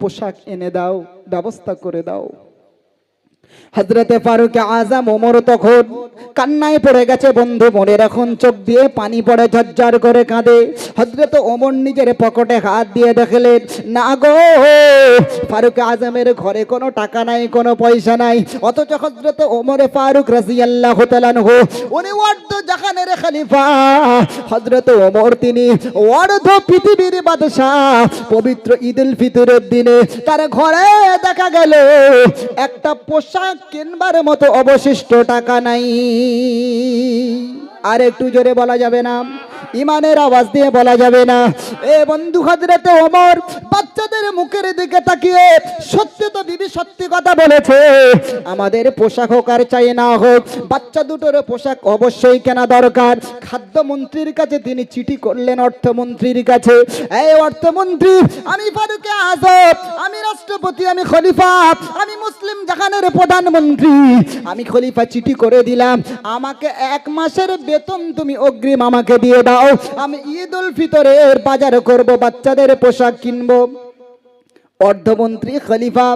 পোশাক এনে দাও ব্যবস্থা করে দাও। হজরতে ফারুক আজম ওমর তখন কান্নায় পড়ে গেছে। বন্ধু মনের এখন চোখ দিয়ে পানি পড়ে, ঝরঝর করে কাঁদে। হজরত ওমর নিজের পকেটে হাত দিয়ে দেখলেন, না গো, ফারুক আজমের ঘরে কোনো টাকা নাই, কোনো পয়সা নাই। অথচ হজরত ওমরে ফারুক রাজিয়াল্লাহ তালানহু উনি অর্ধ জাহানের খলিফা। হজরত ওমর তিনি অর্ধ পৃথিবীর বাদশাহ। পবিত্র ঈদ উল ফিতরের দিনে তার ঘরে দেখা গেল, একটা পোশাক কিনবার মতো অবশিষ্ট টাকা নাই। আর একটু জোরে বলা যাবে না। ইমানের আওয়াজ দিয়ে বলা যাবে না। এ বন্ধু হজরতে ওমর, বাচ্চাদের মুখের দিকে তাকিয়ে সত্যি তো বিবি সত্যি কথা বলেছে। আমাদের পোশাক হোক আর চাই না হোক, বাচ্চা দুটোর পোশাক অবশ্যই কেনা দরকার। খাদ্যমন্ত্রীর কাছে তিনি চিঠি করলেন অর্থমন্ত্রীর কাছে। এই অর্থমন্ত্রী, আমি ফারুকে আজব আমি রাষ্ট্রপতি, আমি খলিফা, আমি মুসলিম জাহানের প্রধানমন্ত্রী। আমি খলিফা চিঠি করে দিলাম, আমাকে এক মাসের বেতন তুমি অগ্রিম আমাকে দিয়ে দাও। আমি ঈদ উল ফিতরের বাজার করব বাচ্চাদের পোশাক কিনবো। অর্ধমন্ত্রী খলিফা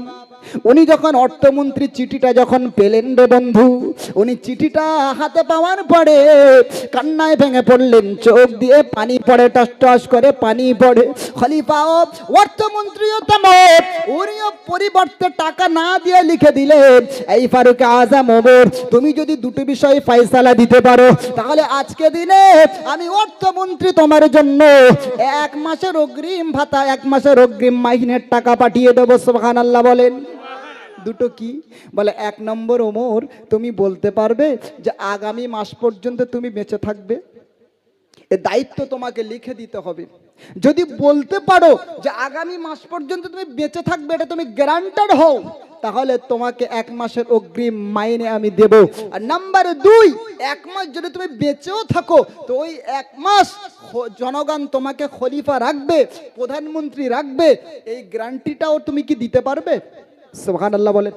উনি যখন অর্থমন্ত্রী চিঠিটা যখন পেলেন রে বন্ধু, উনি চিঠিটা হাতে পাওয়ার পরে কান্নায় ভেঙে পড়লেন, চোখ দিয়ে পানি পড়ে, টস টস করে পানি পড়ে। খলিফাও অর্থমন্ত্রীও তেমন উনিও পরিবর্তে টাকা না দিয়ে লিখে দিলেন, এই ফারুক আজম ওমর, তুমি যদি দুটো বিষয় ফয়সালা দিতে পারো, তাহলে আজকে দিনে আমি অর্থমন্ত্রী তোমার জন্য এক মাসের অগ্রিম ভাতা, এক মাসের অগ্রিম মাহিনের টাকা পাঠিয়ে দেবো সোহান আল্লাহ বলেন। দুটো কি? বলে, এক নম্বর ওমর, তুমি বলতে পারবে যে আগামী মাস পর্যন্ত তুমি বেঁচে থাকবে। এ দায়িত্ব তোমাকে লিখে দিতে হবে। যদি বলতে পারো যে আগামী মাস পর্যন্ত তুমি বেঁচে থাকবে, এটা তুমি গ্যারান্টার হও, তাহলে তোমাকে এক মাসের অগ্রিম মাইনে আমি দেব। আর নাম্বার দুই, এক মাস যদি তুমি বেঁচেও থাকো, তো ওই এক মাস জনগণ তোমাকে খলিফা রাখবে, প্রধানমন্ত্রী রাখবে, এই গ্যারান্টিটাও তুমি কি দিতে পারবে? সোহান আল্লাহ বলেন।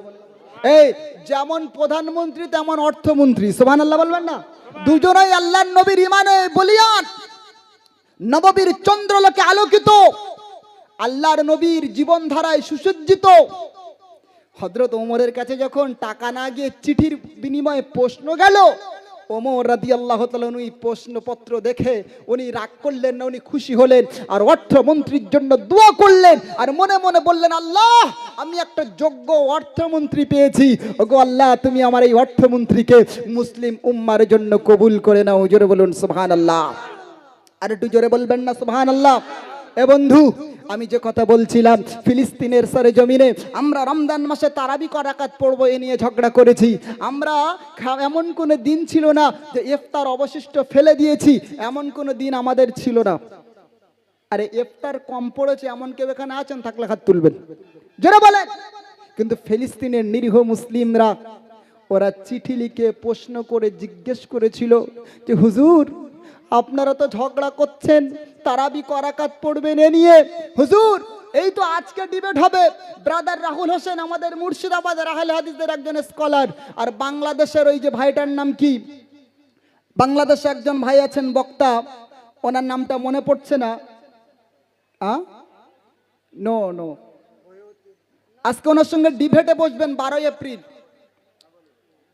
এই, যেমন প্রধানমন্ত্রী, তেমন অর্থমন্ত্রী। সোহান আল্লাহ বলবেন না? দুজনেই আল্লাহ নবীর ইমানে বলিয়ান। নববীর চন্দ্রলোকে আলোকিত। আল্লাহর নবীর জীবনধারায় সুসজ্জিত। হজরত ওমরের কাছে যখন টাকা না গিয়ে চিঠির বিনিময়ে প্রশ্ন গেল ওমর রাদি আল্লাহ উনি প্রশ্নপত্র দেখে উনি রাগ করলেন না, উনি খুশি হলেন আর অর্থমন্ত্রীর জন্য দোয়া করলেন আর মনে মনে বললেন, আল্লাহ, আমি একটা যোগ্য অর্থমন্ত্রী পেয়েছি। ওগো আল্লাহ, তুমি আমার এই অর্থমন্ত্রীকে মুসলিম উম্মার জন্য কবুল করে নাও। জোরে বলুন সুবহান আল্লাহ আর একটু জোরে বলবেন না সুবহান আল্লাহ এ বন্ধু, আমি যে কথা বলছিলাম, ফিলিস্তিনের সরে জমিনে, আমরা রমজান মাসে তারাবি করাকাত পড়ব, এ নিয়ে ঝগড়া করেছি। আমরা এমন কোনো দিন ছিল না যে ইফতার অবশিষ্ট ফেলে দিয়েছি, এমন কোনো দিন আমাদের ছিল না। আরে ইফতার কম পড়েছে, এমন কেউ এখানে আছেন, থাকলে হাত তুলবেন। জোরে বলেন। কিন্তু ফিলিস্তিনের নিরীহ মুসলিমরা, ওরা চিঠি লিখে প্রশ্ন করে জিজ্ঞেস করেছিল যে, হুজুর, আপনারা তো ঝগড়া করছেন তারাবি করাকাত পড়বেন এ নিয়ে। হুজুর, এই তো আজকে ডিবেট হবে। ব্রাদার রাহুল হোসেন আমাদের মুর্শিদাবাদের আহলে হাদিসদের একজন স্কলার আর বাংলাদেশের ওই যে ভাইটার নাম কি? বাংলাদেশে একজন ভাই আছেন, বক্তা। ওনার নামটা মনে পড়ছে না। নো নো আজকে ওনার সঙ্গে ডিবেটে বসবেন বারোই এপ্রিল।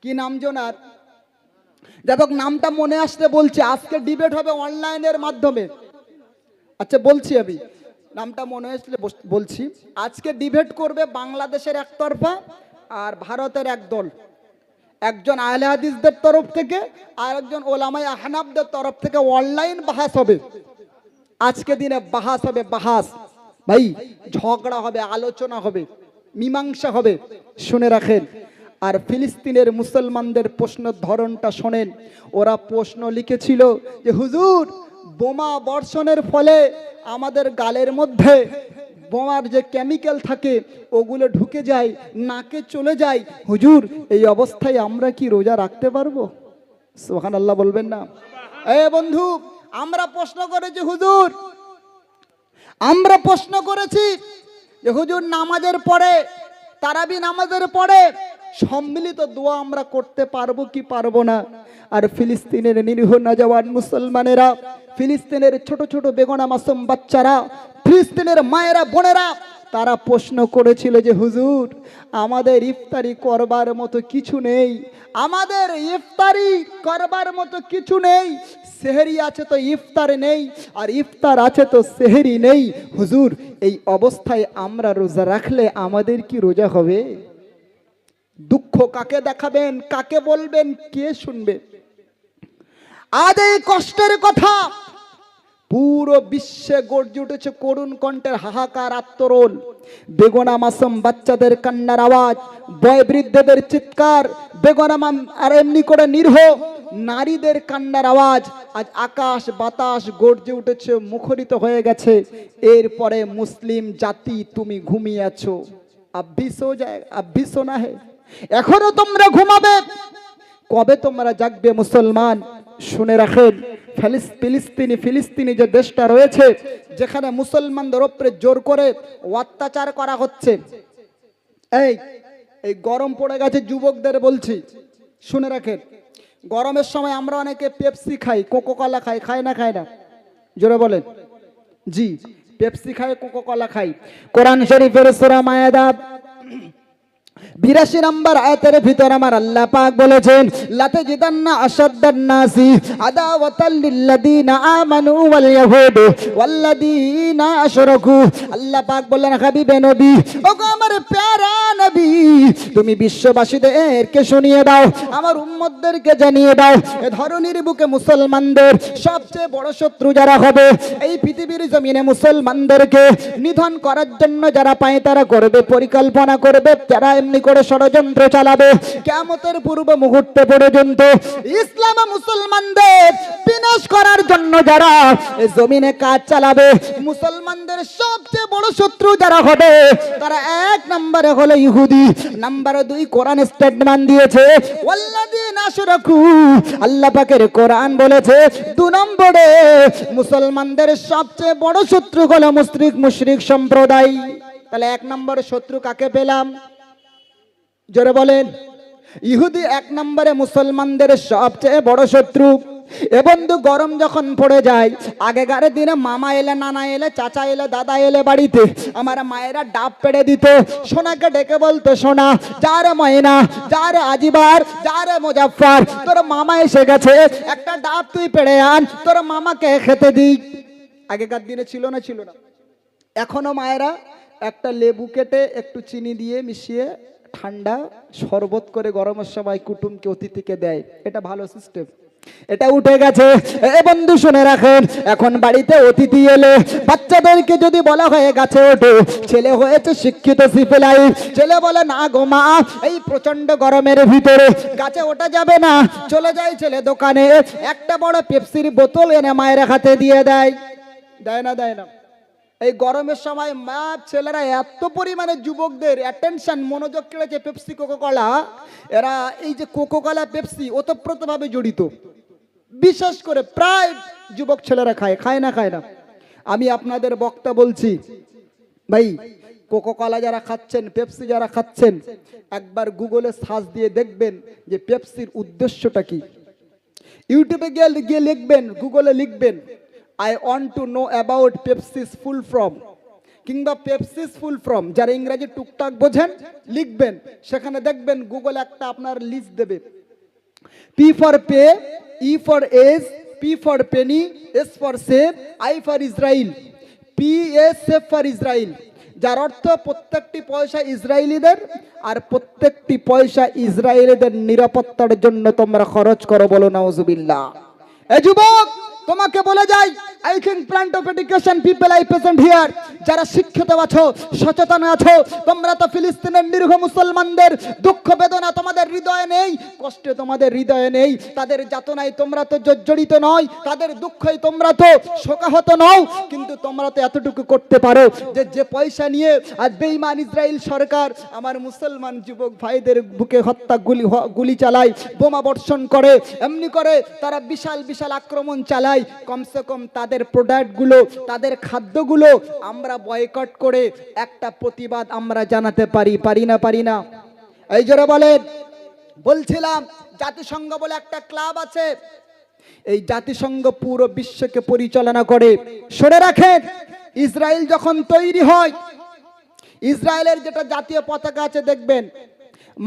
কি নাম জোনার যাই নামটা মনে আসতে বলছে। আজকে ডিবেট হবে অনলাইনের মাধ্যমে। আচ্ছা বলছি আমি। নামটা মনে বস- বলছি। আজকে ডিবেট করবে বাংলাদেশের একতরফা আর ভারতের এক দল। একজন আহলে হাদিসদের তরফ থেকে আর একজন ওলামাই আহনাবদের তরফ থেকে অনলাইন বাহাস হবে। আজকে দিনে বাহাস হবে বাহাস ভাই, ঝগড়া হবে, আলোচনা হবে, মীমাংসা হবে, শুনে রাখেন। আর ফিলিস্তিনের মুসলমানদের প্রশ্নের ধরনটা শোনেন। ওরা প্রশ্ন লিখেছিল যে, হুজুর বোমা বর্ষণের ফলে আমাদের গালের মধ্যে বোমার যে কেমিক্যাল থাকে, ওগুলো ঢুকে যায়, নাকে চলে যায়। হুজুর, এই অবস্থায় আমরা কি রোজা রাখতে পারব? সোহান আল্লাহ বলবেন না। এ বন্ধু, আমরা প্রশ্ন করেছি, হুজুর। আমরা প্রশ্ন করেছি যে, হুজুর, নামাজের পরে, তারাবি নামাজের পরে সম্মিলিত দোয়া আমরা করতে পারব কি পারব না? আর ফিলিস্তিনের নিরীহ না নজওয়ান মুসলমানেরা ফিলিস্তিনের ছোট ছোট বেগনা মাসুম বাচ্চারা, ফিলিস্তিনের মায়েরা, বোনেরা, তারা প্রশ্ন করেছিল যে, হুজুর, আমাদের ইফতারি করবার মতো কিছু নেই, আমাদের ইফতারি করবার মতো কিছু নেই, সেহেরি আছে তো ইফতার নেই, আর ইফতার আছে তো সেহেরি নেই, হুজুর, এই অবস্থায় আমরা রোজা রাখলে আমাদের কি রোজা হবে? দুঃখ কাকে দেখাবেন, কাকে বলবেন, কে শুনবে? আজ এই কষ্টের কথা। পুরো বিশ্বে গর্জে উঠেছে করুণ কণ্ঠের হাহাকার আত্মরোল। বেগোনা মাসুম বাচ্চাদের কান্নার আওয়াজ বয় বৃদ্ধদের চিৎকার বেগোনা মাম আর এমনি করে নির্হ নারীদের কান্নার আওয়াজ আজ আকাশ বাতাস গর্জে উঠেছে, মুখরিত হয়ে গেছে। এরপরে মুসলিম জাতি, তুমি ঘুমিয়ে আছো। আব্বিস যায় আব্বিস না হে। এখনও তোমরা ঘুমাবে। কবে তোমরা জাগবে মুসলমান? শুনে রাখেন, ফিলিস- ফিলিস্তিনি ফিলিস্তিনি যে দেশটা রয়েছে, যেখানে মুসলমানদের ওপরে জোর করে অত্যাচার করা হচ্ছে। এই এই গরম পড়ে গেছে, যুবকদের বলছি, শুনে রাখেন। গরমের সময় আমরা অনেকে পেপসি খাই কোকো কলা খাই খাই না খাই না? জোরে বলেন। জি, পেপসি খাই কোকো কলা খাই। কোরআন শরীফের সূরা মায়াদা বিরাশি নম্বর আয়াতের ভিতর আমার আল্লাহ পাক বলেছেন, লাতে জিদান্না আসাদ্দান নাসি আদাওয়াতাল লিল্লাযিনা আমানু ওয়াল ইয়াহুদ ওয়াল্লাযিনা আশরাকু। আল্লাহ পাক বললেন, হাবিবে নবী, ওগো আমার প্যারা নবী, তুমি বিশ্ববাসীদেরকে শুনিয়ে দাও, আমার উম্মতদেরকে জানিয়ে দাও, এ ধরনের বুকে মুসলমানদের সবচেয়ে বড় শত্রু যারা হবে, এই পৃথিবীর জমিনে মুসলমানদেরকে নিধন করার জন্য যারা পায় তারা করবে, পরিকল্পনা করবে যারা এমনি করে ষড়যন্ত্র চালাবে। কেমতের পূর্ব মুহূর্তে পর্যন্ত ইসলাম মুসলমানদের বিনাশ করার জন্য যারা জমিনে কাজ চালাবে, মুসলমানদের সবচেয়ে বড় শত্রু যারা হবে, তারা এক নম্বরে হলো ইহুদি। নাম্বার দুই, কোরআন স্টেটমেন্ট দিয়েছে আল্লাহ কোরআন বলেছে, দু নম্বরে মুসলমানদের সবচেয়ে বড় শত্রু হলো মুশরিক মুশরিক সম্প্রদায়। তাহলে এক নম্বরে শত্রু কাকে পেলাম? জোরে বলেন। ইহুদি এক নম্বরে মুসলমানদের সবচেয়ে বড় শত্রু। এ বন্ধু গরম যখন পড়ে যায়, আগেকার দিনে মামা এলে, নানা এলে, চাচা এলে, দাদা এলে বাড়িতে, আমার মায়েরা ডাব পেড়ে দিত। সোনাকে ডেকে বলতো, সোনা, যারে ময়না, যারে আজিবার, যারে মুজাফফর, তোর মামা এসে গেছে, একটা ডাব তুই পেড়ে আন, তোর মামাকে খেতে দিই আগেকার দিনে ছিল না ছিল না। এখনও মায়েরা একটা লেবু কেটে একটু চিনি দিয়ে মিশিয়ে ঠান্ডা শরবত করে গরমের সময় কুটুমকে, অতিথিকে দেয়। এটা ভালো সিস্টেম এটা উঠে গেছে। এ বন্ধু শুনে রাখেন এখন বাড়িতে অতিথি এলে বাচ্চাদেরকে যদি বলা হয়ে গাছে, ওঠে। ছেলে হয়েছে শিক্ষিত সিপেলাই ছেলে বলে, না গো মা, এই প্রচণ্ড গরমের ভিতরে গাছে ওঠা যাবে না। চলে যায় ছেলে দোকানে, একটা বড় পেপসির বোতল এনে মায়ের হাতে দিয়ে দেয়। দেয় না দেয় না। এই গরমের সময় মা, ছেলেরা এত পরিমাণে যুবকদের অ্যাটেনশন মনোযোগ কেড়েছে পেপসি কোকোকলা এরা এই যে কোকোকলা পেপসি ওতপ্রোতভাবে জড়িত। বিশেষ করে প্রায় যুবক ছেলেরা খায় খায় না খায় না। আমি আপনাদের বক্তা বলছি, ভাই কোকোকলা যারা খাচ্ছেন পেপসি যারা খাচ্ছেন, একবার গুগলে সার্চ দিয়ে দেখবেন যে পেপসির উদ্দেশ্যটা কি। ইউটিউবে গিয়ে গিয়ে লিখবেন গুগলে লিখবেন I want to know about Pepsi's full form কিংবা পেপসিস ফুল ফ্রম যারা ইংরেজি টুকটাক বোঝেন, লিখবেন। সেখানে দেখবেন গুগল একটা আপনার লিস্ট দেবে। P for pay E for S P for penny S for save I for Israel P S save for Israel. যার অর্থ প্রত্যেকটি পয়সা ইসরায়েলিদের আর প্রত্যেকটি পয়সা ইসরায়েলিদের নিরাপত্তার জন্য তোমরা খরচ করো বলো নাউজুবিল্লাহ এ যুবক তোমাকে বলে যাই I think plant of education people I present here যারা শিক্ষিত আছো, সচেতন আছো, তোমরা তো ফিলিস্তিনের নির্ঘ মুসলমানদের দুঃখ বেদনা তোমাদের হৃদয়ে নেই, কষ্টে তোমাদের হৃদয়ে নেই, তাদের যাতনায় তোমরা তো জর্জরিত নয়, তাদের দুঃখই তোমরা তো শোকাহত নও, কিন্তু তোমরা তো এতটুকু করতে পারো যে যে পয়সা নিয়ে আর বেঈমান ইসরায়েল সরকার আমার মুসলমান যুবক ভাইদের বুকে হত্যা গুলি গুলি চালায়, বোমা বর্ষণ করে, এমনি করে তারা বিশাল বিশাল আক্রমণ চালায়। কমসে কম তাদের প্রোডাক্টগুলো তাদের খাদ্যগুলো আমরা বয়কট করে একটা প্রতিবাদ আমরা জানাতে পারি পারি না পারি না। এই জোরে বলেন। বলছিলাম, জাতিসংঘ বলে একটা ক্লাব আছে। এই জাতিসংঘ পুরো বিশ্বকে পরিচালনা করে। সরে রাখেন, ইসরায়েল যখন তৈরি হয়, ইসরায়েলের যেটা জাতীয় পতাকা আছে, দেখবেন,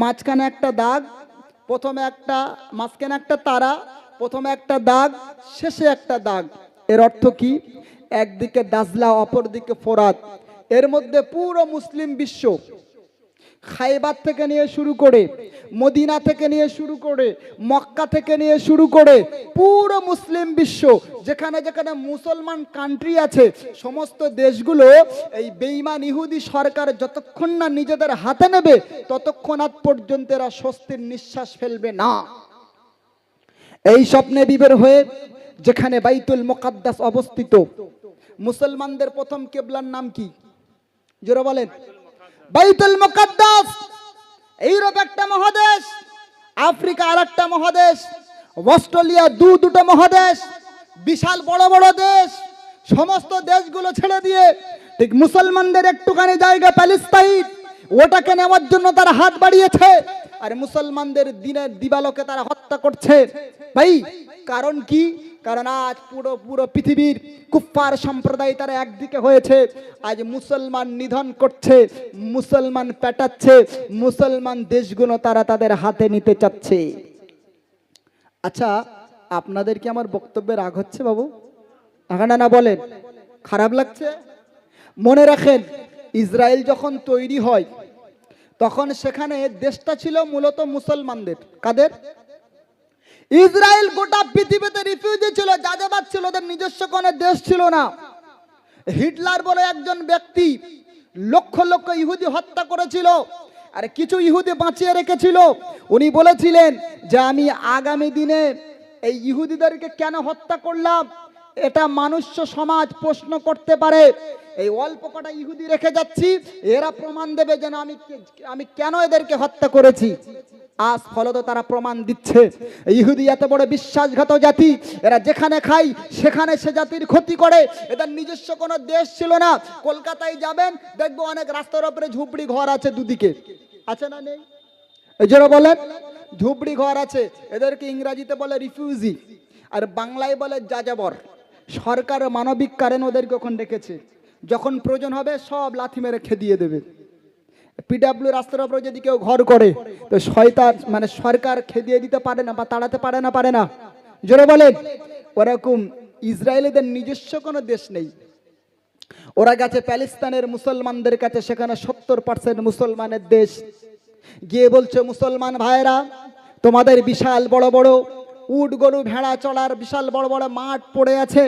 মাঝখানে একটা দাগ, প্রথমে একটা, মাঝখানে একটা তারা প্রথমে একটা দাগ, শেষে একটা দাগ। এর অর্থ কি? একদিকে দাজলা, অপরদিকে ফোরাত। এর মধ্যে পুরো মুসলিম বিশ্ব। খাইবার থেকে নিয়ে শুরু করে, মদিনা থেকে নিয়ে শুরু করে, মক্কা থেকে নিয়ে শুরু করে, পুরো মুসলিম বিশ্ব। যেখানে যেখানে মুসলমান কান্ট্রি আছে, সমস্ত দেশগুলো এই বেইমান ইহুদি সরকার যতক্ষণ না নিজেদের হাতে নেবে ততক্ষণাৎ পর্যন্ত এরা স্বস্তির নিঃশ্বাস ফেলবে না। এই স্বপ্নে বিবের হয়ে যেখানে বাইতুল মোকাদ্দাস অবস্থিত, মুসলমানদের প্রথম কেবলার নাম কি? জোরে বলেন। বাইতুল মোকাদ্দাস, ইউরোপ একটা মহাদেশ, আফ্রিকা আর একটা মহাদেশ, অস্ট্রেলিয়া দু দুটো মহাদেশ, বিশাল বড় বড় দেশ, সমস্ত দেশগুলো ছেড়ে দিয়ে ঠিক মুসলমানদের একটুখানি জায়গা প্যালেস্তাইন। ওটাকে নেওয়ার জন্য তারা হাত বাড়িয়েছে। আর মুসলমানদের দিনের দিবালোকে তারা হত্যা করছে। ভাই, কারণ কি? কারণ আজ পুরো পুরো পৃথিবীর কুফফার সম্প্রদায় তারা একদিকে হয়েছে। আজ মুসলমান নিধন করছে, মুসলমান পেটাচ্ছে, মুসলমান দেশগুলো তারা তাদের হাতে নিতে চাচ্ছে। আচ্ছা আপনাদের কি আমার বক্তব্যে রাগ হচ্ছে বাবু? না না, বলেন। খারাপ লাগছে? মনে রাখেন, ইসরায়েল যখন তৈরি হয় তখন সেখানে দেশটা ছিল মূলত মুসলমানদের। কাদের? ইসরায়েল গোটা পৃথিবীতে রিফিউজি ছিল যাযাবাদ ছিল, ওদের নিজস্ব কোনো দেশ ছিল না। হিটলার বলে একজন ব্যক্তি লক্ষ লক্ষ ইহুদি হত্যা করেছিল আর কিছু ইহুদি বাঁচিয়ে রেখেছিল। উনি বলেছিলেন যে, আমি আগামী দিনে এই ইহুদিদেরকে কেন হত্যা করলাম? এটা মানুষ্য সমাজ প্রশ্ন করতে পারে। এই অল্প কটা ইহুদি রেখে যাচ্ছি, এরা প্রমাণ দেবে যেন আমি আমি কেন এদেরকে হত্যা করেছি। আজ ফলত তারা প্রমাণ দিচ্ছে। ইহুদি এত বড় বিশ্বাসঘাত জাতি, এরা যেখানে খায়, সেখানে সে জাতির ক্ষতি করে। এদের নিজস্ব কোনো দেশ ছিল না। কলকাতায় যাবেন, দেখব অনেক রাস্তার উপরে ঝুপড়ি ঘর আছে দুদিকে। আছে না নেই? জন্য বলেন, ঝুপড়ি ঘর আছে। এদেরকে ইংরাজিতে বলে রিফিউজি, আর বাংলায় বলে যাযাবর। সরকার মানবিক কারণ ওদেরকে ওখানে রেখেছে। যখন প্রয়োজন হবে সব লাথি মেরে খেদিয়ে দেবে। পিডাব্লিউ রাস্তার উপরে যদি কেউ ঘর করে, তো শয়তান মানে সরকার খেদিয়ে দিতে পারে না বা তাড়াতে পারে না পারে না। জোরে বলেন, ওরকম ইসরায়েলিদের নিজস্ব কোনো দেশ নেই। ওরা গেছে প্যালেস্তানের মুসলমানদের কাছে, সেখানে সত্তর পার্সেন্ট মুসলমানের দেশ। গিয়ে বলছে, মুসলমান ভাইরা তোমাদের বিশাল বড় বড় উট গরু ভেড়া চলার বিশাল বড় বড় মাঠ পড়ে আছে।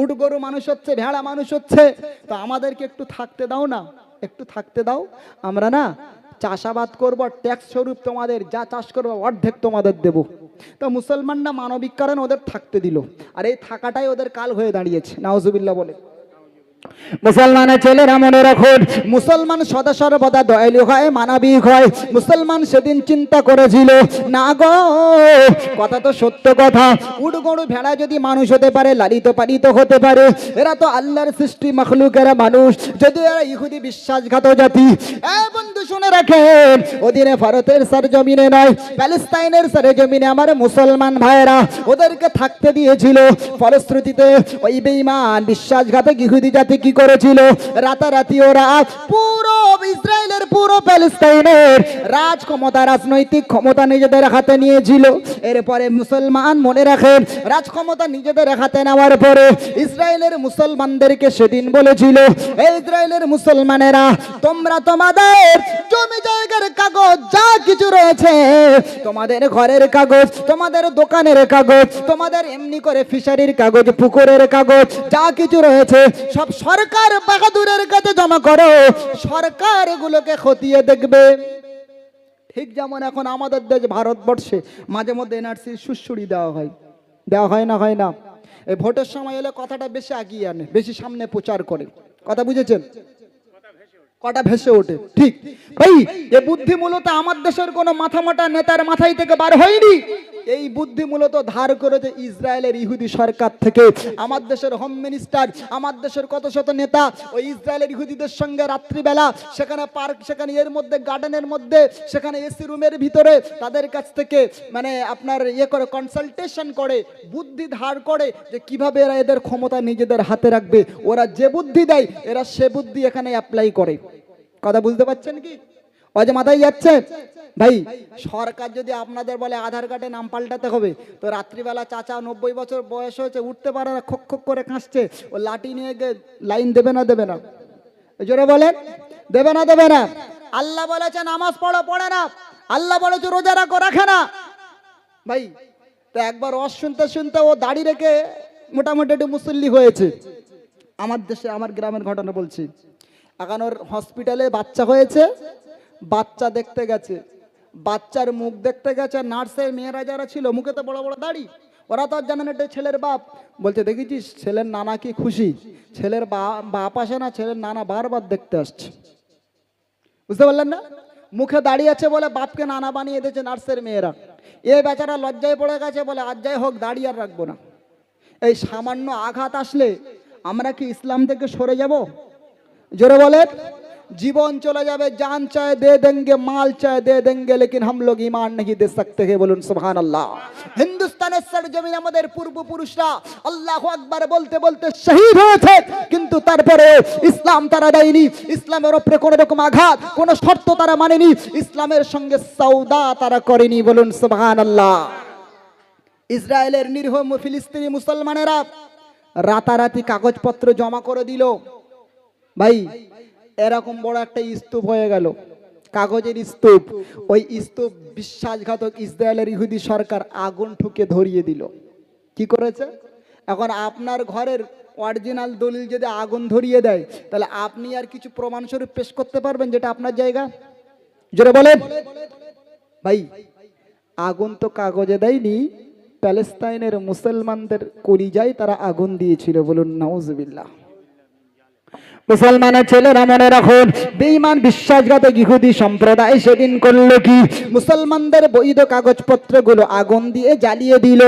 উট গরু মানুষ হচ্ছে, ভেড়া মানুষ হচ্ছে। তো আমাদেরকে একটু থাকতে দাও না, একটু থাকতে দাও। আমরা না চাষাবাদ করব ট্যাক্স স্বরূপ তোমাদের যা চাষ করব, অর্ধেক তোমাদের দেব। তো মুসলমানরা মানবিক কারণ ওদের থাকতে দিল। আর এই থাকাটাই ওদের কাল হয়ে দাঁড়িয়েছে নাওজুবিল্লাহ বলে। মুসলমানের ছেলেরা মনে রাখুন, মুসলমান সদা সর্বদা দয়ালু হয় মানবিক হয়। মুসলমান সেদিন চিন্তা করেছিল, না গো, কথা তো সত্য কথা। উট গরু ভেড়া যদি মানুষ হতে পারে, লালিত পালিত হতে পারে। এরা তো আল্লাহর সৃষ্টি, মখলুকেরা মানুষ। যদি এরা ইহুদি বিশ্বাসঘাত জাতি। বন্ধু, শুনে রাখেন, ওদিনে ভারতের সার জমিনে নয়, প্যালেস্তাইনের সারে জমিনে আমার মুসলমান ভাইয়েরা ওদেরকে থাকতে দিয়েছিল। ফলশ্রুতিতে ওই বেঈমান, বিশ্বাসঘাতক ইহুদি জাতি কি করেছিল? রাতারাতি ওরা পুরো ইসরায়েলের, পুরো প্যালেস্তাইনের রাজ ক্ষমতা রাজনৈতিক ক্ষমতা নিজেদের হাতে নিয়েছিল। এরপরে মুসলমান মনে রাখেন রাজ ক্ষমতা নিজেদের হাতে নেওয়ার পরে ইসরায়েলের মুসলমানদেরকে সেদিন বলেছিল ইসরায়েলের মুসলমানেরা, তোমরা তোমাদের জমি জায়গার কাগজ, যা কিছু রয়েছে, তোমাদের ঘরের কাগজ, তোমাদের দোকানের কাগজ, তোমাদের এমনি করে ফিশারির কাগজ, পুকুরের কাগজ, যা কিছু রয়েছে, সব সরকার বাহাদুরের কাছে জমা করো সরকার এগুলোকে খতিয়ে দেখবে। ঠিক যেমন এখন আমাদের দেশ ভারতবর্ষে মাঝে মধ্যে এনআরসি সুশ্রুড়ি দেওয়া হয়। দেওয়া হয় না হয় না। এই ভোটের সময় এলে কথাটা বেশি আগিয়ে আনে, বেশি সামনে প্রচার করে। কথা বুঝেছেন? কটা ভেসে ওঠে? ঠিক। ভাই, এ বুদ্ধি মূলত আমার দেশের কোনো মাথা মোটা নেতার মাথায় থেকে বার হয়নি। এই বুদ্ধি মূলত ধার করেছে ইসরায়েলের ইহুদি সরকার থেকে। আমার দেশের হোম মিনিস্টার আমার দেশের কত শত নেতা, ওই ইসরায়েলের ইহুদিদের সঙ্গে রাত্রিবেলা, সেখানে পার্ক সেখানে এর মধ্যে গার্ডেনের মধ্যে, সেখানে এসি রুমের ভিতরে তাদের কাছ থেকে মানে আপনার ইয়ে করে কনসালটেশন করে, বুদ্ধি ধার করে যে কীভাবে এরা এদের ক্ষমতা নিজেদের হাতে রাখবে। ওরা যে বুদ্ধি দেয়, এরা সে বুদ্ধি এখানে অ্যাপ্লাই করে। কথা বুঝতে পারছেন কি? যে মাথায় যাচ্ছে। ভাই, সরকার যদি আপনাদের বলে আধার কার্ডে নাম পাল্টাতে হবে, তো রাত্রিবেলা চাচা নব্বই বছর বয়স হয়েছে, উঠতে পারে না, খক খক করে কাঁচছে ও লাঠি নিয়ে গিয়ে লাইন দেবে না দেবে না। জোরে বলেন। দেবে না দেবে না। আল্লাহ বলেছে নামাজ পড়ো, পড়ে না। আল্লাহ বলেছে রোজা রাখো, রাখে না। ভাই, তো একবার অস শুনতে শুনতে ও দাড়ি রেখে মোটামুটি একটু মুসল্লি হয়েছে। আমার দেশে, আমার গ্রামের ঘটনা বলছি। ওর হসপিটালে বাচ্চা হয়েছে, বাচ্চা দেখতে গেছে। বাচ্চার মুখ দেখতে গেছে নার্সের মেয়েরা যারা ছিল, মুখে তো বড় বড় দাড়ি। ওরা তো আর জানে না এটা ছেলের বাপ। বলছে, দেখেছিস, ছেলের নানা কি খুশি? ছেলের বাপ আসে না, ছেলের নানা বারবার দেখতে আসছে। বুঝতে পারলেন না? মুখে দাঁড়িয়ে আছে বলে বাপকে নানা বানিয়ে দিয়েছে নার্সের মেয়েরা। এ বেচারা লজ্জায় পড়ে গেছে বলে আজ যাই হোক দাঁড়িয়ে আর রাখব না। এই সামান্য আঘাত আসলে আমরা কি ইসলাম থেকে সরে যাব? জোরে বলেন। জীবন চলে যাবে, জান চায়, দে দেঙ্গে মাল চায়, দে দেঙ্গে লেকিন হাম লোক ইমান নাকি দে সকতে হে বলুন সুহান আল্লাহ হিন্দুস্তানের সরজমিন আমাদের পূর্বপুরুষরা আল্লাহ আকবার বলতে বলতে শহীদ হয়েছে, কিন্তু তারপরে ইসলাম তারা দেয়নি, ইসলামের ওপরে কোনো রকম আঘাত, কোনো শর্ত তারা মানেনি, ইসলামের সঙ্গে সৌদা তারা করেনি বলুন সুহান আল্লাহ ইসরায়েলের নিরীহ ফিলিস্তিনি মুসলমানেরা রাতারাতি কাগজপত্র জমা করে দিল ভাই, এরকম বড় একটা স্তূপ হয়ে গেল। কাগজের স্তূপ। ওই স্তূপ বিশ্বাসঘাতক ইসরায়েলের ইহুদি সরকার আগুন ঠুকে ধরিয়ে দিল। কি করেছে? এখন আপনার ঘরের অরিজিনাল দলিল যদি আগুন ধরিয়ে দেয়, তাহলে আপনি আর কিছু প্রমাণস্বরূপ পেশ করতে পারবেন যেটা আপনার জায়গা? জোরে বলেন। ভাই, আগুন তো কাগজে দেয়নি, প্যালেস্তাইনের মুসলমানদের কলিজায় তারা আগুন দিয়েছিল বলুন, নাউজুবিল্লাহ। মুসলমানের ছেলেরা মনে রাখুন, বেঈমান বিশ্বাসঘাতক ইহুদি সম্প্রদায় সেদিন করল কি? মুসলমানদের বৈধ কাগজপত্রগুলো আগুন দিয়ে জ্বালিয়ে দিল।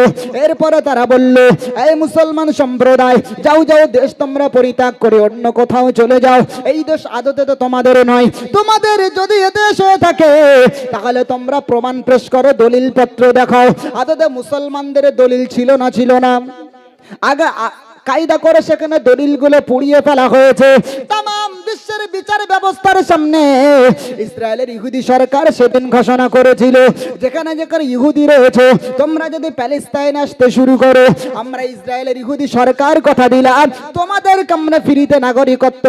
এরপরে তারা বলল, এই মুসলমান সম্প্রদায়, যাও যাও, দেশ তোমরা পরিত্যাগ করে অন্য কোথাও চলে যাও। এই দেশ আদতে তো তোমাদের নয়। তোমাদের যদি এ দেশ হয়ে থাকে, তাহলে তোমরা প্রমাণ পেশ করো দলিল পত্র দেখাও। আদতে মুসলমানদের দলিল ছিল না ছিল না। আগে কায়দা করে সেখানে দলিলগুলো পুড়িয়ে ফেলা হয়েছে। তাম বিশ্বের বিচার ব্যবস্থার সামনে ইসরায়েলের ইহুদি সরকার সেদিন ঘোষণা করেছিল, যেখানে যেখানে ইহুদি রয়েছে, তোমরা যদি প্যালেস্তাইন আসতে শুরু করো, আমরা ইসরায়েলের ইহুদি সরকার কথা দিলাম, তোমাদেরকে আমরা ফ্রিতে নাগরিকত্ব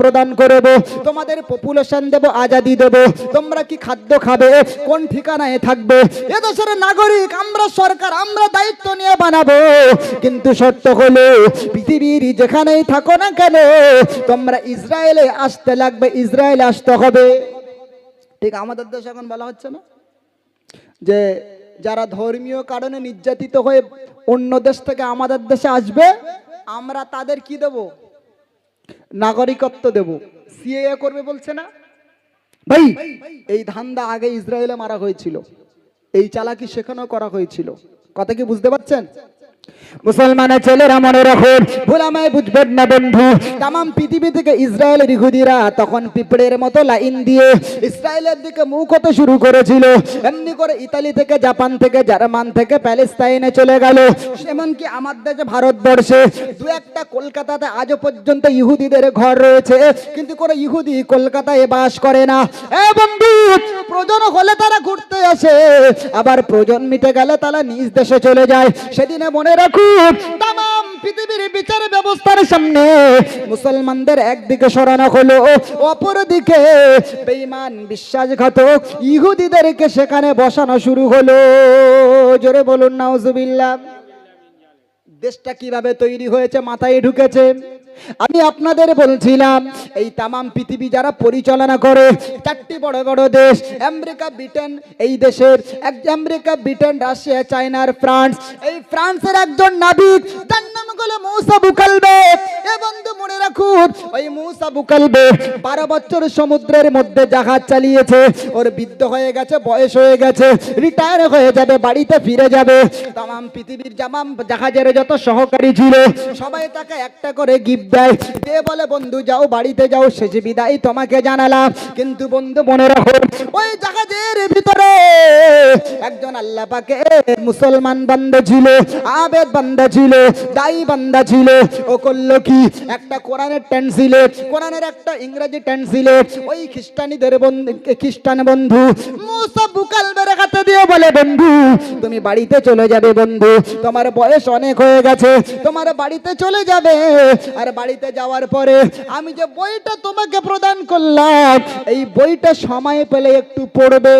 প্রদান করব, তোমাদের পপুলেশন দেব, আজাদি দেব, তোমরা কি খাদ্য খাবে, কোন ঠিকানায় থাকবে? এদেশের নাগরিক, আমরা সরকার, আমরা দায়িত্ব নিয়ে বানাবো। কিন্তু সত্য হলো, পৃথিবীর যেখানেই থাকো না কেন, তোমরা ইসরায়েলে আসতে লাগবে, ইসরায়েলে আসতে হবে। ঠিক আমাদের দেশ এখন বলা হচ্ছে না? যে যারা ধর্মীয় কারণে নির্যাতিত হয়ে অন্য দেশ থেকে আমাদের দেশে আসবে, আমরা তাদের কি দেব? নাগরিকত্ব দেব। সিএ করবে বলছে না? ভাই, এই ধান্দা আগে ইসরায়েলে মারা হয়েছিল। এই চালাকি সেখানেও করা হয়েছিল। কথা কি বুঝতে পারছেন? মুসলমানের ছেলেরা মনে রাখুন ভোলামায় বুঝবেন না বন্ধু পৃথিবী থেকে ইসরায়েলের ইহুদিরা তখন পিঁপড়ের মতো লাইন দিয়ে ইসরায়েলের দিকে মুখ হতে শুরু করেছিল। এমনি করে ইতালি থেকে, জাপান থেকে, জার্মান থেকে, প্যালেস্তাইনে চলে গেল। এমনকি আমার দেশে ভারতবর্ষে দু একটা কলকাতাতে আজও পর্যন্ত ইহুদিদের ঘর রয়েছে, কিন্তু কোনো ইহুদি কলকাতায় বাস করে না। এ বন্ধু প্রয়োজন হলে তারা ঘুরতে আসে, আবার প্রজন মিটে গেলে তারা নিজ দেশে চলে যায়। সেদিনে মনে ব্যবস্থার সামনে মুসলমানদের একদিকে সরানো হলো, অপরদিকে ইহুদিদেরকে সেখানে বসানো শুরু হলো। জোরে বলুন, নাউজুবিল্লাহ। দেশটা কীভাবে তৈরি হয়েছে, মাথায় ঢুকেছে? আমি আপনাদের বলছিলাম, এই তামাম পৃথিবী যারা পরিচালনা করে, চারটি বড় বড় দেশ, আমেরিকা, ব্রিটেন, এই দেশের এক আমেরিকা, ব্রিটেন, রাশিয়া চায়নার ফ্রান্স, এই ফ্রান্সের একজন নাবিক, তার নাম হলো মৌসা বুকালবে। এ বন্ধু, মনে রাখুন, ওই মৌসা বুকালবে বারো বছর সমুদ্রের মধ্যে জাহাজ চালিয়েছে, ওর বৃদ্ধ হয়ে গেছে, বয়স হয়ে গেছে, রিটায়ার হয়ে যাবে, বাড়িতে ফিরে যাবে। তাম পৃথিবীর জামাম জাহাজের যত সহকারী ছিল, সবাই তাকে একটা করে গিফট দেয় দিয়ে বলে, বন্ধু যাও, বাড়িতে যাও শেষ বিদায় তোমাকে জানালাম। কিন্তু বন্ধু, মনে রাখো, ওই জাহাজের ভিতরে একজন আল্লাহ পাকে মুসলমান বান্দা ছিল, আবেদ বান্দা ছিল, দায়ী বান্দা ছিল। ও করল কি? একটা কোরআনের ট্রান্সলেট কোরআনের একটা ইংরেজি ট্রান্সলেট ওই খ্রিস্টানিদের বন্ধু, খ্রিস্টান বন্ধু, মুসা বুকাল বেড়ে হাতে দিয়ে বলে, বন্ধু, তুমি বাড়িতে চলে যাবে, বন্ধু। তোমার বয়স অনেক হয়ে গেছে, তোমার বাড়িতে চলে যাবে। আর বাড়িতে যাওয়ার পরে আমি যে বইটা তোমাকে প্রদান করলাম, এই বইটা সময় পেলে একটু পড়বে।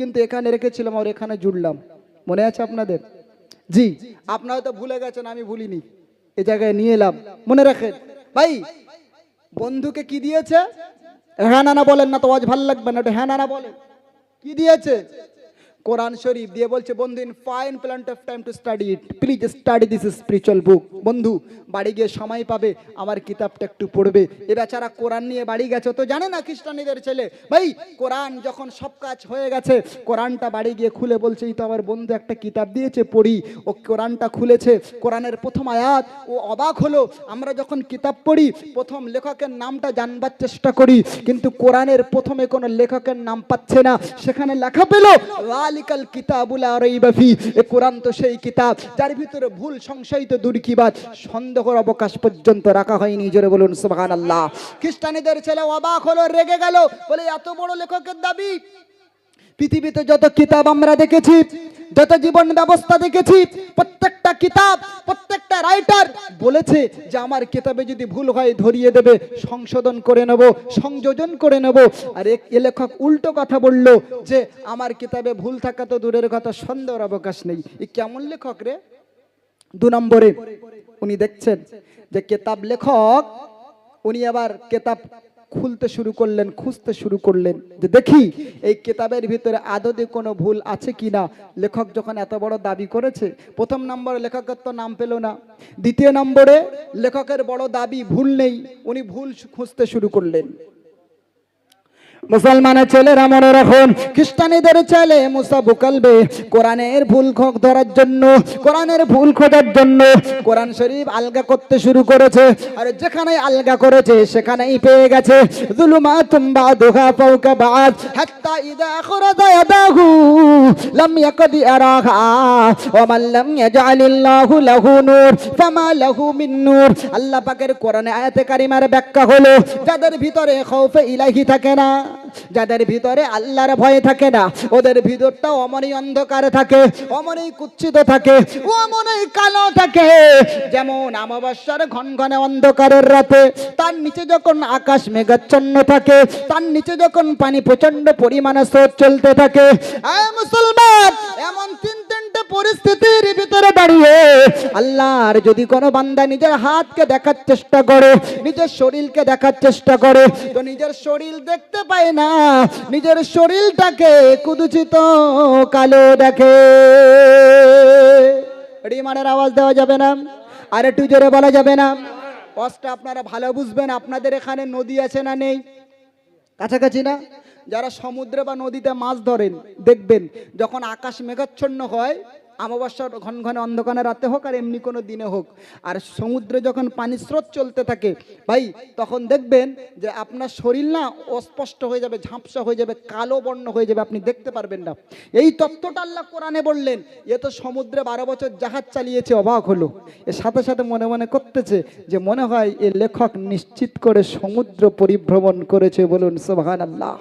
কিন্তু এখানে রেখেছিলাম, আর এখানে জুড়লাম। মনে আছে আপনাদের? জি, আপনারা তো ভুলে গেছেন, আমি ভুলিনি। এ জায়গায় নিয়ে এলাম। মনে রাখেন। ভাই, বন্ধুকে কি দিয়েছে? হ্যাঁ না না বলেন না তো, আজ ভালো লাগবে না। একটু হ্যাঁ না না বলেন। কি দিয়েছে? কোরআন শরীফ দিয়ে বলছে, বন্ধু in fine plant of time to study it please study this spiritual book বন্ধু, বাড়ি গিয়ে সময় পাবে, আমার কিতাবটা একটু পড়বে। এ বেচারা কোরআন নিয়ে বাড়ি গেছে তো জানে না খ্রিস্টানিদের ছেলে। ভাই, কোরআন যখন সব কাজ হয়ে গেছে, কোরআনটা বাড়ি গিয়ে খুলে বলছে, এই তো আমার বন্ধু একটা কিতাব দিয়েছে, পড়ি। ও কোরআনটা খুলেছে, কোরআনের প্রথম আয়াত। ও অবাক হলো, আমরা যখন কিতাব পড়ি, প্রথম লেখকের নামটা জানবার চেষ্টা করি, কিন্তু কোরআনের প্রথমে কোনো লেখকের নাম পাচ্ছে না। সেখানে লেখা পেল লালিকাল কিতাবুল আরাইবাফি এ কোরআন তো সেই কিতাব, যার ভিতরে ভুল সংশয়িত দূর কি বাদ সন্দেহর অবকাশ পর্যন্ত রাখা হয়নি। জোরে বলুন, সুবহানাল্লাহ। খ্রিস্টানিদের ছেলে অবাক হলো, রেগে গেল, বলে, এত বড় লেখকের দাবি? পৃথিবীতে যত কিতাব আমরা দেখেছি, যত জীবন ব্যবস্থা দেখেছি, প্রত্যেকটা কিতাব, প্রত্যেকটা রাইটার বলেছে যে আমার কিতাবে যদি ভুল হয় ধরিয়ে দেবে, সংশোধন করে নেব, সংযোজন করে নেব। আর এক এ লেখক উল্টো কথা বলল যে, আমার কিতাবে ভুল থাকা তো দূরের কথা, সন্দেহের অবকাশ নেই। এ কেমন লেখক রে? দু নম্বরে উনি দেখছেন যে, কেতাব লেখক, উনি আবার কেতাব খুলতে শুরু করলেন, খুঁজতে শুরু করলেন যে দেখি এই কেতাবের ভিতরে আদতে কোনো ভুল আছে কি না লেখক যখন এত বড় দাবি করেছে, প্রথম নম্বরে লেখকের তো নাম পেল না। দ্বিতীয় নম্বরে লেখকের বড় দাবি ভুল নেই, উনি ভুল খুঁজতে শুরু করলেন। মুসলমানের ছেলেরা মনে রাখুন, খ্রিস্টানিদের ছেলে মুসা বুকালবে। কোরআনের ভুল খোঁজ ধরার জন্য, কোরআনের ভুল খোঁজার জন্য কোরআন শরীফ আলগা করতে শুরু করেছে। আর যেখানে আলগা করেছে, সেখানেই পেয়ে গেছে। বাদুহা ফাওকা বাদ, হাত্তা ইদা লাম ইয়াকদি আরাহা, ওয়া মান লাম লাহু নূর, ফামা লাহু মিন নূর। আল্লাহ পাকের কোরআনে আয়াতে কারিমার ব্যাখ্যা হলো, যাদের ভিতরে খৌফে ইলাহি থাকে না। যাদের ভিতরে আল্লাহর ভয় থাকে না, ওদের ভিতরটা অমনই অন্ধকার থাকে অমনই কুচ্ছিত থাকে অমনই কালো থাকে। যেমন অমাবস্যার ঘন ঘনে অন্ধকারের রাতে, তার নিচে যখন আকাশ মেঘাচ্ছন্ন থাকে, তার নিচে যখন পানি প্রচণ্ড পরিমাণে স্রোত চলতে থাকে। মুসলমান, এমন তিন পরিস্থিতির ভিতরে দাঁড়িয়ে আল্লাহর যদি কোনো বান্দা নিজের হাতকে দেখার চেষ্টা করে, নিজের শরীরকে দেখার চেষ্টা করে, তো নিজের শরীর দেখতে পায় না, নিজের শরীরটাকে কুদুচিত কালো দেখে। রিমানের আওয়াজ দেওয়া যাবে না, আর একটু জোরে বলা যাবে না। কষ্ট আপনারা ভালো বুঝবেন, আপনাদের এখানে নদী আছে না নেই? কাছাকাছি না? যারা সমুদ্রে বা নদীতে মাছ ধরেন, দেখবেন যখন আকাশ মেঘাচ্ছন্ন হয়, অমাবস্যার ঘন ঘন অন্ধকারে রাতে হোক আর এমনি কোনো দিনে হোক, আর সমুদ্রে যখন পানির স্রোত চলতে থাকে, ভাই, তখন দেখবেন যে আপনার শরীর না অস্পষ্ট হয়ে যাবে, ঝাঁপসা হয়ে যাবে, কালো বর্ণ হয়ে যাবে, আপনি দেখতে পারবেন না। এই তত্ত্বটা আল্লাহ কোরআনে বললেন, এ তো সমুদ্রে বারো বছর জাহাজ চালিয়েছে, অবাক হলো। এর সাথে সাথে মনে মনে করতেছে যে মনে হয় এ লেখক নিশ্চিত করে সমুদ্র পরিভ্রমণ করেছে বলুন সোহান আল্লাহ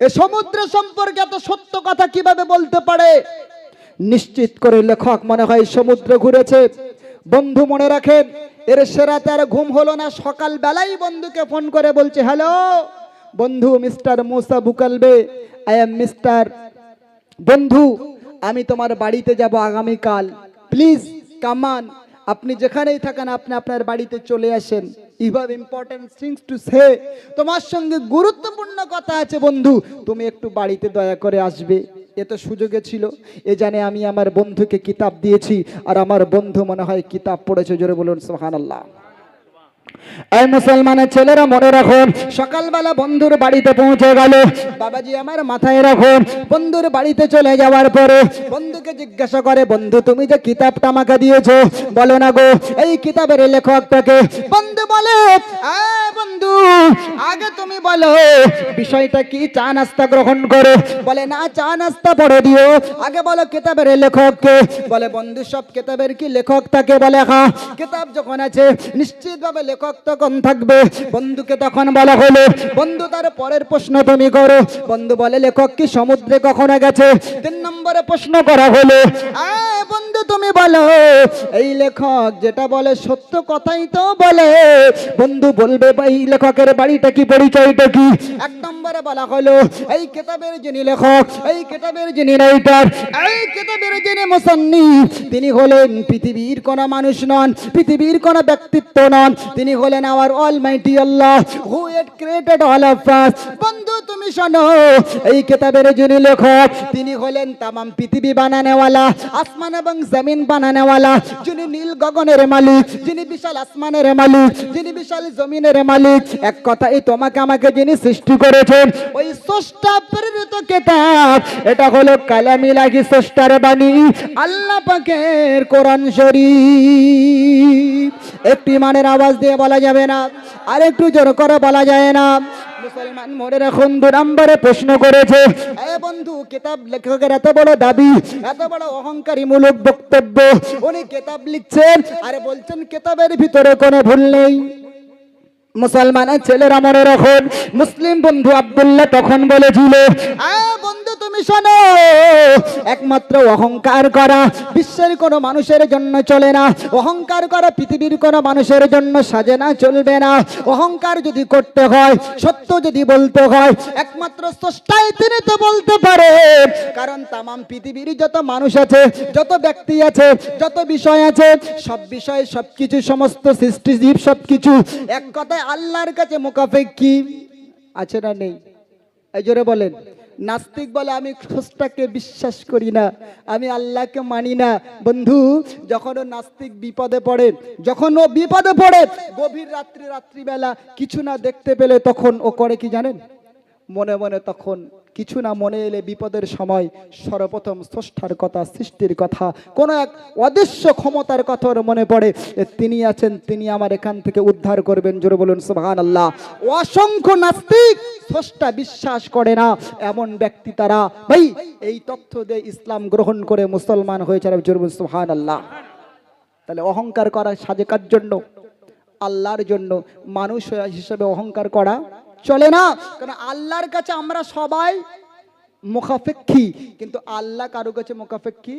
এ সমুদ্র সম্পর্কে এত সত্য কথা কীভাবে বলতে পারে? নিশ্চিত করে লেখক মনে হয় সমুদ্র ঘুরেছে। বন্ধু মনে রাখেন, এর সেরাতে আর ঘুম হলো না সকাল বেলাই বন্ধুকে ফোন করে বলছে, হ্যালো, বন্ধু মিস্টার মুসা বুকালবে, আই এম মিস্টার। বন্ধু, আমি তোমার বাড়িতে যাব আগামীকাল। প্লিজ কামান আপনি যেখানেই থাকেন, আপনি আপনার বাড়িতে চলে আসেন। ইভাব ইম্পর্টেন্ট থিংস টু সে তোমার সঙ্গে গুরুত্বপূর্ণ কথা আছে বন্ধু। তুমি একটু বাড়িতে দয়া করে আসবে। এ তো সুযোগে ছিল। এ জানে আমি আমার বন্ধুকে কিতাব দিয়েছি। আর আমার বন্ধু মনে হয় কিতাব পড়েছে। জোরে বলুন সোহান আল্লাহ এই মুসলমানের ছেলেরা মনে রাখুন সকালবেলা বন্ধুর বাড়িতে পৌঁছে গেল। বাবাজি, আমার মাথায় রাখুন বন্ধুর বাড়িতে চলে যাওয়ার পরে বন্ধুকে জিজ্ঞাসা করে, বন্ধু, তুমি যে কিতাবটা আমাকে দিয়েছ, বলো না গো। এই কিতাবের লেখকটাকে বন্ধু, বলে। বন্ধু, আগে তুমি বলো, বিষয়টা কি? চা নাস্তা গ্রহণ করো? বলে, না, চা নাস্তা পড়ে দিও। আগে বলো কিতাবের লেখককে, বলে, বন্ধু, সব কিতাবের কি লেখক থাকে বলে? হ্যাঁ কিতাব যখন আছে, নিশ্চিতভাবে লেখক তখন থাকবে। বন্ধুকে তখন বলা হলো, বন্ধু, তার পরের প্রশ্ন তুমি করো। বন্ধু বলে, লেখক, কি সমুদ্রে কখনো গেছে তিন নম্বরে প্রশ্ন করা হলো বন্ধু, তুমি বলো। এই লেখক যেটা বলে, সত্য কথাই তো বলে। বন্ধু বলবে, এই লেখকের বাড়িটা কি, পরিচয়টা কি? এক নম্বরে বলা হলো, এই কেতাবের যিনি লেখক, এই কেতাবের যিনি রাইটার, এই কিতাবের যিনি মুসান্নি তিনি হলেন পৃথিবীর কোন মানুষ নন, পৃথিবীর কোন ব্যক্তিত্ব নন, তিনি হলেন our almighty Allah who at created all of us বন্ধু, তুমি শোনো, এই কিতাবের যিনি লেখক, তিনি হলেন তামাম পৃথিবী বানানেওয়ালা, আসমান এবং জমিন বানানেওয়ালা, যিনি নীল গগনের মালিক, যিনি বিশাল আসমানের মালিক, যিনি বিশাল জমিনের মালিক। এক কথাই তোমাকে আমাকে যিনি সৃষ্টি করেছেন, ওই স্রষ্টা প্রেরিত কিতাব, এটা হলো কালামি লাগি স্রষ্টার বাণী, আল্লাহ পাকের কোরআন শরীফ। একটি মানের আওয়াজ দিয়ে বলা যাবে না। আর একটু জোর করে বলা যায় না। মুসলমান মনে রাখুন, দু নম্বরে প্রশ্ন করেছে বন্ধু লেখকের এত বড় দাবি, এত বড় বক্তব্য, উনি লিখছেন, আর বলছেন কিতাবের ভিতরে কোনো ভুল নেই। মুসলমানের ছেলেরা মনে রাখুন। মুসলিম বন্ধু আব্দুল্লাহ তখন বলেছিল বন্ধু, তুমি শোনো, একমাত্র অহংকার করা বিশ্বের কোনো মানুষের জন্য চলে না। অহংকার করা পৃথিবীর কোনো মানুষের জন্য সাজে না, চলবে না। অহংকার যদি করতে হয়, সত্য যদি বলতে হয়, একমাত্র স্রষ্টাই তিনি তো বলতে পারে। কারণ তামাম পৃথিবীর যত মানুষ আছে, যত ব্যক্তি আছে, যত বিষয় আছে, সব বিষয় সব কিছু সমস্ত সৃষ্টিজীব সব কিছু এক কথায় আল্লাহর কাছে মোকাফেক কি আছে না নেই? এই জোরে বলেন। নাস্তিক বলে আমি স্রষ্টাকে বিশ্বাস করি না, আমি আল্লাহকে মানি না। বন্ধু, যখন ও নাস্তিক বিপদে পড়ে, যখন ও বিপদে পড়ে, গভীর রাত্রি, রাত্রিবেলা কিছু না দেখতে পেলে তখন ও করে কি জানেন? মনে মনে তখন কিছু না মনে এলে বিপদের সময় সর্বপ্রথম স্রষ্টার কথা, সৃষ্টির কথা, কোনো এক অদৃশ্য ক্ষমতার কথা মনে পড়ে। তিনি আছেন, তিনি আমার এখান থেকে উদ্ধার করবেন, জোরে বলুন সুবহান আল্লাহ অসংখ্য নাস্তিক স্রষ্টা বিশ্বাস করে না, এমন ব্যক্তি তারা। ভাই, এই তথ্য দিয়ে ইসলাম গ্রহণ করে মুসলমান হয়েছে জোরে বলুন সুবহান আল্লাহ তাহলে অহংকার করা সাজে কার জন্য, আল্লাহর জন্য, মানুষ হিসেবে অহংকার করা চলে না। কারণ আল্লাহর কাছে আমরা সবাই মুখাপেক্ষী কিন্তু আল্লাহ কারও কাছে মুখাফেক্ষি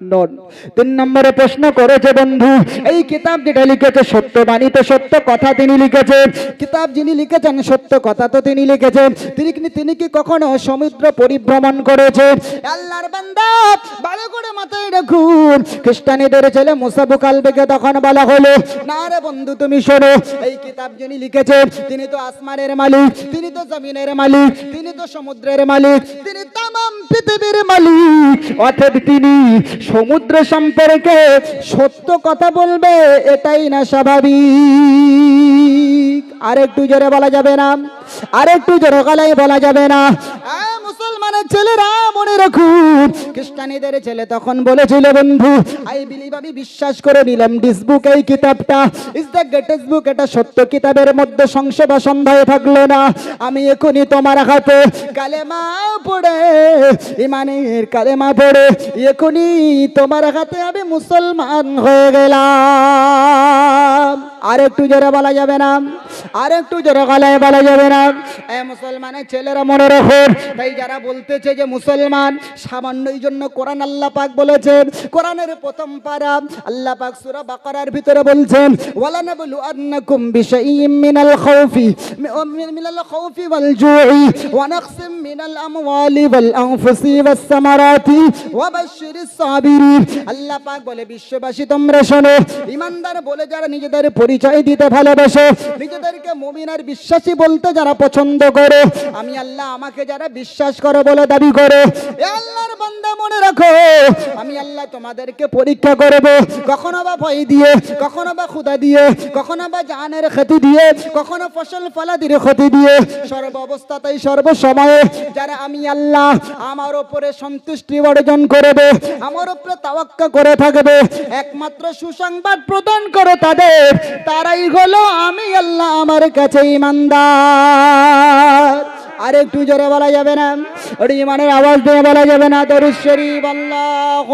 নন। তিন নম্বরে প্রশ্ন করেছে বন্ধু, এই কিতাব যেটা লিখেছে সত্য বাণীতে সত্য কথা তিনি লিখেছেন। কিতাব যিনি লিখেছেন, সত্য কথা তো তিনি লিখেছেন। তিনি তিনি কি কখনো সমুদ্র পরিভ্রমণ করেছেন? আল্লাহর বান্দা, ভালো করে মাথায় রাখুন। খ্রিস্টানীদের ছেলে মুসাবু কালবেকে তখন বলা হলো, না রে বন্ধু, তুমি শোনো, এই কিতাব যিনি লিখেছেন, তিনি তো আসমানের মালিক, তিনি তো জমিনের মালিক, তিনি তো সমুদ্রের মালিক, তিনি তামাম পৃথিবীর মালিক। অর্থাৎ তিনি সমুদ্র সম্পর্কে সত্য কথা বলবে, এটাই না স্বাভাবিক। আর একটু জোরে বলা যাবে না আর একটু জোরে বলা যাবে না। মুসলমানের ছেলেরা মনে রাখুন। খ্রিস্টানীদের ছেলে তখন বলেছিল, বন্ধু আই বিলিভ আমি বিশ্বাস করে নিলাম দিস বুক এই কিতাবটা ইজ দ্য গ্রেটেস্ট বুক এটা সত্য কিতাবের মধ্যে সংশয় বা সন্দেহ থাকল না। আমি এখনই তোমার হাতে কালেমা পড়ে, ইমানের কালেমা পড়ে, এখনই তোমার হাতে আমি মুসলমান হয়ে গেলাম। আর একটু জোরে বলা যাবে না? আর একটু জোরে গলায় বলা যাবে না? এ মুসলমানের ছেলেরা মনে রাখুন তাই যারা বলতেছে যে মুসলমান, সামান্যই জন্য কোরআন আল্লাহ পাক বলেছেন। কোরআনের প্রথম পারা আল্লাহ পাক সূরা বাকারার ভিতরে বলছেন ওয়ালা নাবলু আন্নাকুম বিশাইয়্যিম মিনাল খাউফি মিনাল খাউফি ওয়াল জুই, ওয়া নাকসিম মিনাল আমওয়ালি ওয়াল আনফুসি ওয়াস সামারাতি ওয়া বাশশিরিস সাবিরিন। আল্লাহ পাক বলে, বিশ্ববাসী, তোমরা শোনো। ইমানদার বলে, যারা নিজেদের পরিচয় দিতে ভালোবাসে, নিজেদেরকে মুমিন আর বিশ্বাসী বলতে যারা পছন্দ করে, আমি আল্লাহ আমাকে যারা বিশ্বাস করো বলে দাবি করো আমি আল্লাহ তোমাদেরকে পরীক্ষা করব। কখনো বা ভয় দিয়ে, কখনো বা ক্ষুদা দিয়ে, কখনো বা জানের ক্ষতি দিয়ে, কখনো ফসল ক্ষতি দিয়ে, সর্ব অবস্থাতেই সর্বসময়ে যারা আমি আল্লাহ আমার ওপরে সন্তুষ্টি অর্জন করবে, আমার উপরে তাওয়াক্কা করে থাকবে, একমাত্র সুসংবাদ প্রদান করো তাদের, তারাই হলো আমি আল্লাহ আমার কাছে ইমানদার। আর একটু জোরে বলা যাবে না। ওটি ইমানের আওয়াজ দিয়ে বলা যাবে না। দরুদ শরীফ আল্লাহ